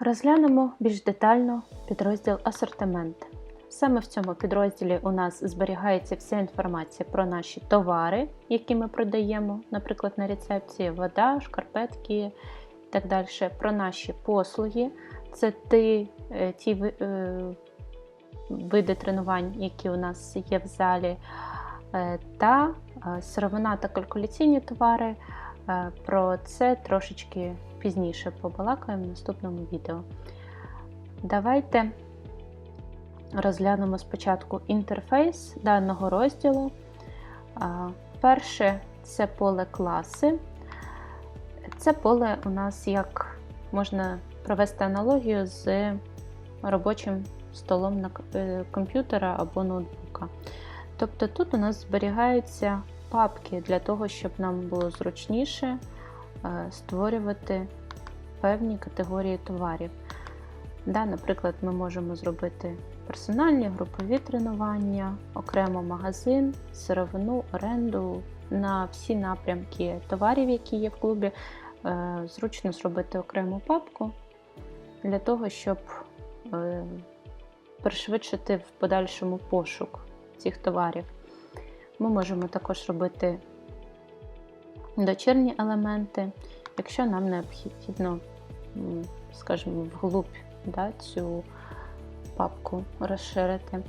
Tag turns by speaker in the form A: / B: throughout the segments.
A: Розглянемо більш детально підрозділ асортимент. Саме в цьому підрозділі у нас зберігається вся інформація про наші товари, які ми продаємо, наприклад, на рецепції, вода, шкарпетки і так далі. Про наші послуги. Це ті, е, ті е, види тренувань, які у нас є в залі, е, та сировина та калькуляційні товари. Про це трошечки пізніше побалакаємо в наступному відео. Давайте розглянемо спочатку інтерфейс даного розділу. Перше це поле класи. Це поле у нас як можна провести аналогію з робочим столом на е, комп'ютера або ноутбука. Тобто тут у нас зберігаються папки для того, щоб нам було зручніше е, створювати певні категорії товарів. Да, наприклад, ми можемо зробити персональні групові тренування, окремо магазин, сировину, оренду на всі напрямки товарів, які є в клубі. Е, Зручно зробити окрему папку для того, щоб е, пришвидшити в подальшому пошук цих товарів. Ми можемо також робити дочірні елементи, якщо нам необхідно, скажімо, вглубь да, цю папку розширити.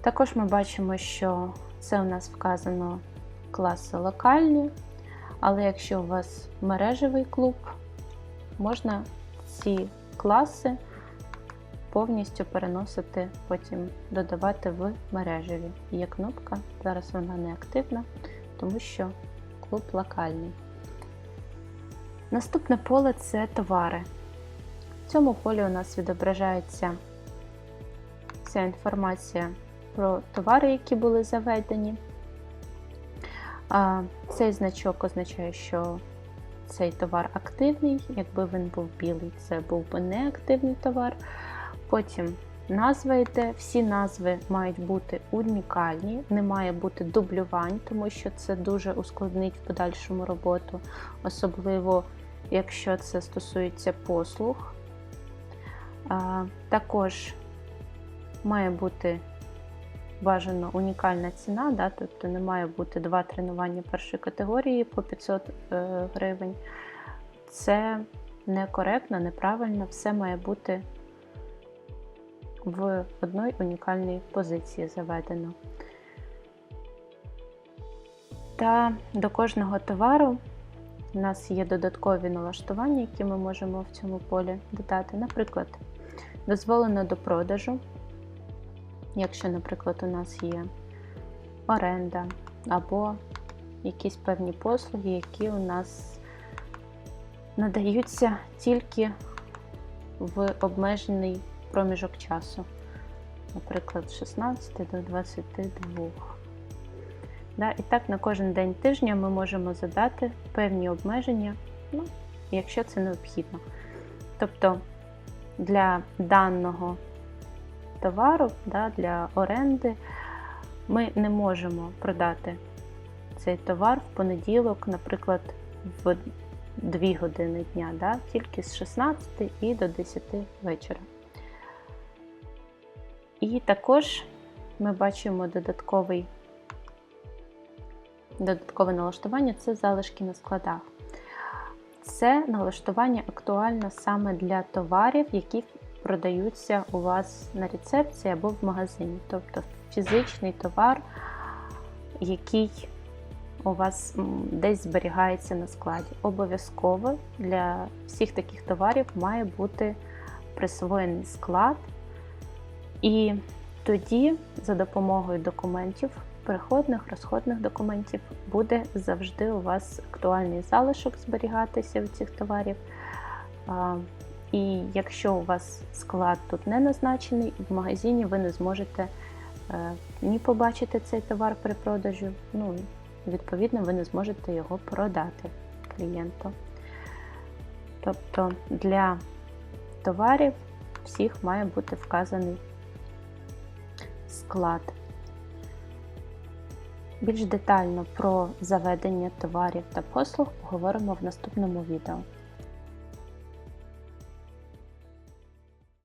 A: Також ми бачимо, що це у нас вказано класи локальні, але якщо у вас мережевий клуб, можна ці класи повністю переносити, потім додавати в мережеві. Є кнопка, зараз вона не активна, тому що клуб локальний. Наступне поле це товари. В цьому полі у нас відображається вся інформація про товари, які були заведені. Цей значок означає, що цей товар активний. Якби він був білий, це був би неактивний товар. Потім назва йде, всі назви мають бути унікальні, не має бути дублювань, тому що це дуже ускладнить в подальшому роботу, особливо якщо це стосується послуг. Також має бути бажано унікальна ціна, да, тобто не має бути два тренування першої категорії по 500 е, гривень. Це некоректно, неправильно, все має бути в одній унікальній позиції заведено. Та до кожного товару у нас є додаткові налаштування, які ми можемо в цьому полі додати. Наприклад, дозволено до продажу. Якщо, наприклад, у нас є оренда або якісь певні послуги, які у нас надаються тільки в обмежений проміжок часу, наприклад, з 16 до 22. Да, і так на кожен день тижня ми можемо задати певні обмеження, ну, якщо це необхідно. Тобто для даного товару, да, для оренди, ми не можемо продати цей товар в понеділок, наприклад, в 2 години дня, да, тільки з 16 і до 10 вечора. І також ми бачимо додатковий, додаткове налаштування це залишки на складах. Це налаштування актуально саме для товарів, які продаються у вас на рецепції або в магазині. Тобто фізичний товар, який у вас десь зберігається на складі. Обов'язково для всіх таких товарів має бути присвоєний склад. І тоді за допомогою документів, переходних, розходних документів, буде завжди у вас актуальний залишок зберігатися в цих товарів. І якщо у вас склад тут не назначений, в магазині ви не зможете е, ні побачити цей товар при продажу, ну, відповідно, ви не зможете його продати клієнту. Тобто для товарів всіх має бути вказаний склад. Більш детально про заведення товарів та послуг поговоримо в наступному відео.